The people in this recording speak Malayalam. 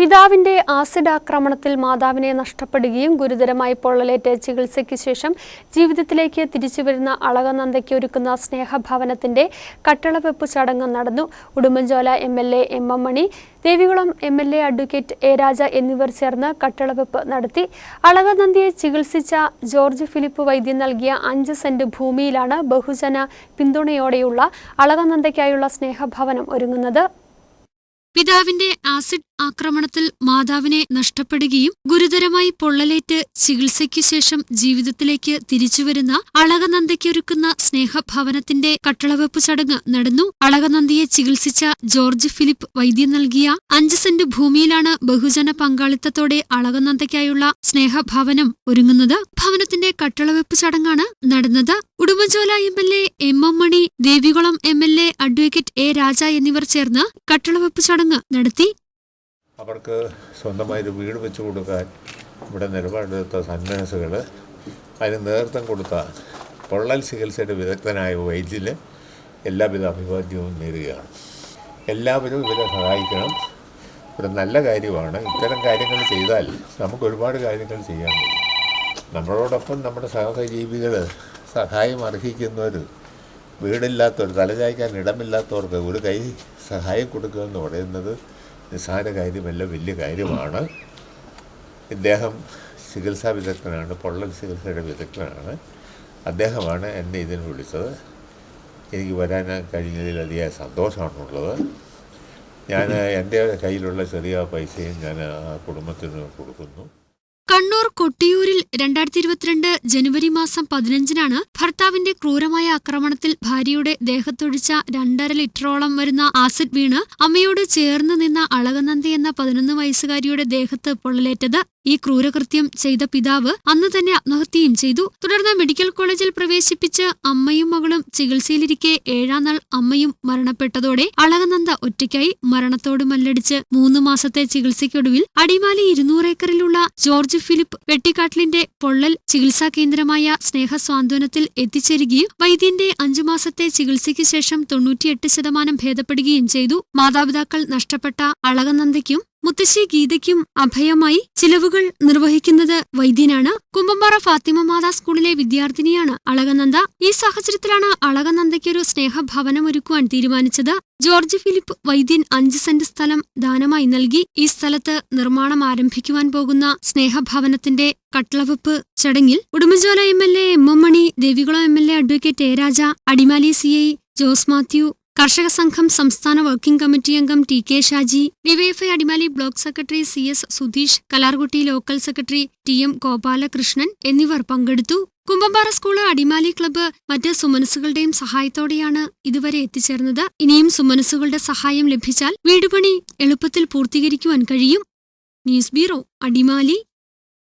പിതാവിന്റെ ആസിഡ് ആക്രമണത്തിൽ മാതാവിനെ നഷ്ടപ്പെടുകയും ഗുരുതരമായി പൊള്ളലേറ്റ് ചികിത്സയ്ക്ക് ശേഷം ജീവിതത്തിലേക്ക് തിരിച്ചുവരുന്ന അളകനന്ദയ്ക്ക് ഒരുക്കുന്ന സ്നേഹഭവനത്തിന്റെ കട്ടളവെപ്പ് ചടങ്ങ് നടന്നു. Udumbanchola M L A M M Mani Devikulam M L A advocate A Raja എന്നിവർ ചേർന്ന് കട്ടളവെപ്പ് നടത്തി. അളകനന്ദിയെ ചികിത്സിച്ച ജോർജ് ഫിലിപ്പ് വൈദ്യൻ നൽകിയ അഞ്ച് സെന്റ് ഭൂമിയിലാണ് ബഹുജന പിന്തുണയോടെയുള്ള അളകനന്ദയ്ക്കായുള്ള സ്നേഹഭവനം ഒരുങ്ങുന്നത്. പിതാവിന്റെ ആസിഡ് ആക്രമണത്തിൽ മാതാവിനെ നഷ്ടപ്പെടുകയും ഗുരുതരമായി പൊള്ളലേറ്റ് ചികിത്സയ്ക്കു ശേഷം ജീവിതത്തിലേക്ക് തിരിച്ചുവരുന്ന അളകനന്ദയ്ക്കൊരുക്കുന്ന സ്നേഹഭവനത്തിന്റെ കട്ടളവെപ്പ് ചടങ്ങ് നടന്നു. അളകനന്ദിയെ ചികിത്സിച്ച ജോർജ് ഫിലിപ്പ് വൈദ്യം നൽകിയ അഞ്ച് സെന്റ് ഭൂമിയിലാണ് ബഹുജന പങ്കാളിത്തത്തോടെ അളകനന്ദയ്ക്കായുള്ള സ്നേഹഭവനം ഒരുങ്ങുന്നത്. ഭവനത്തിന്റെ കട്ടളവെപ്പ് ചടങ്ങാണ് നടന്നത്. Udumbanchola M L A M M Mani Devikulam M L A advocate A Raja എന്നിവർ ചേർന്ന് കട്ടളവെപ്പ് ചടങ്ങ് നടത്തി. അവർക്ക് സ്വന്തമായി ഒരു വീട് വെച്ചു കൊടുക്കാൻ ഇവിടെ നിലപാടെടുത്ത സന്മനസ്സുകൾ അതിന് നേതൃത്വം കൊടുത്ത പൊള്ളൽ ചികിത്സയുടെ വിദഗ്ധനായ വൈദ്യന് എല്ലാവിധ അഭിവാദ്യവും നേരുകയാണ്. എല്ലാവരും ഇവരെ സഹായിക്കണം. ഒരു നല്ല കാര്യമാണ്. ഇത്തരം കാര്യങ്ങൾ ചെയ്താൽ നമുക്ക് ഒരുപാട് കാര്യങ്ങൾ ചെയ്യാൻ കഴിയും. നമ്മളോടൊപ്പം നമ്മുടെ സഹജീവികൾ സഹായം അർഹിക്കുന്നവർ വീടില്ലാത്തവർ തലചായ്ക്കാൻ ഇടമില്ലാത്തവർക്ക് ഒരു കൈ സഹായം കൊടുക്കുക എന്ന് പറയുന്നത് നിസ്സാര കാര്യമല്ല വലിയ കാര്യമാണ്. ഇദ്ദേഹം ചികിത്സാ വിദഗ്ധനാണ് പൊള്ളൽ ചികിത്സയുടെ വിദഗ്ധനാണ്. അദ്ദേഹമാണ് എന്നെ ഇതിന് വിളിച്ചത്. എനിക്ക് വരാൻ കഴിഞ്ഞതിൽ അതിയായ സന്തോഷമാണുള്ളത്. ഞാൻ എന്റെ കയ്യിലുള്ള ചെറിയ പൈസയും ഞാൻ ആ കുടുംബത്തിന് കൊടുക്കുന്നു. കണ്ണൂർ കൊട്ടിയൂരിൽ രണ്ടായിരത്തി ഇരുപത്തിരണ്ട് ജനുവരി മാസം പതിനഞ്ചിനാണ് ഭർത്താവിന്റെ ക്രൂരമായ ആക്രമണത്തിൽ ഭാര്യയുടെ ദേഹത്തൊഴിച്ച രണ്ടര ലിറ്ററോളം വരുന്ന ആസിഡ് വീണ് അമ്മയോട് ചേർന്ന് നിന്ന അളകനന്ദി എന്ന പതിനൊന്ന് വയസ്സുകാരിയുടെ ദേഹത്ത് പൊള്ളലേറ്റത് ഈ ക്രൂരകൃത്യം ചെയ്ത പിതാവ് അന്ന് തന്നെ ആത്മഹത്യയും ചെയ്തു. തുടർന്ന് മെഡിക്കൽ കോളേജിൽ പ്രവേശിപ്പിച്ച് അമ്മയും മകളും ചികിത്സയിലിരിക്കെ ഏഴാം നാൾ അമ്മയും മരണപ്പെട്ടതോടെ അളകനന്ദ ഒറ്റയ്ക്കായി മരണത്തോട് മല്ലടിച്ച് മൂന്ന് മാസത്തെ ചികിത്സയ്ക്കൊടുവിൽ അടിമാലി ഇരുന്നൂറ് ഏക്കറിലുള്ള ജോർജ് ഫിലിപ്പ് വെട്ടിക്കാട്ടിലിന്റെ പൊള്ളൽ ചികിത്സാ കേന്ദ്രമായ സ്നേഹസ്വാന്തനത്തിൽ എത്തിച്ചേരുകയും വൈദ്യന്റെ അഞ്ചു മാസത്തെ ചികിത്സയ്ക്ക് ശേഷം തൊണ്ണൂറ്റിയെട്ട് ശതമാനം ഭേദപ്പെടുകയും ചെയ്തു. മാതാപിതാക്കൾ നഷ്ടപ്പെട്ട അളകനന്ദയ്ക്കും മുത്തശ്ശി ഗീതയ്ക്കും അഭയമായി ചിലവുകൾ നിർവഹിക്കുന്നത് വൈദ്യനാണ്. കുമ്പമ്പാറ ഫാത്തിമ മാതാ സ്കൂളിലെ വിദ്യാർത്ഥിനിയാണ് അളകനന്ദ. ഈ സാഹചര്യത്തിലാണ് അളകനന്ദയ്ക്കൊരു സ്നേഹഭവനം ഒരുക്കുവാൻ തീരുമാനിച്ചത്. ജോർജ് ഫിലിപ്പ് വൈദ്യൻ അഞ്ച് സെന്റ് സ്ഥലം ദാനമായി നൽകി ഈ സ്ഥലത്ത് നിർമ്മാണം ആരംഭിക്കുവാൻ പോകുന്ന സ്നേഹഭവനത്തിന്റെ കട്ടളവെപ്പ് ചടങ്ങിൽ Udumbanchola M L A M M Mani Devikulam M L A advocate A Raja Adimali C I Jose Mathew കർഷക സംഘം സംസ്ഥാന വർക്കിംഗ് കമ്മിറ്റി അംഗം T K Shaji DYFI Adimali block secretary C S Sudheesh Kalarkutty local secretary T M Gopalakrishnan എന്നിവർ പങ്കെടുത്തു. കുമ്പമ്പാറ സ്കൂൾ അടിമാലി ക്ലബ്ബ് മറ്റ് സുമനസ്സുകളുടെയും സഹായത്തോടെയാണ് ഇതുവരെ എത്തിച്ചേർന്നത്. ഇനിയും സുമനസ്സുകളുടെ സഹായം ലഭിച്ചാൽ വീടുപണി എളുപ്പത്തിൽ പൂർത്തീകരിക്കുവാൻ കഴിയും. News bureau Adimali.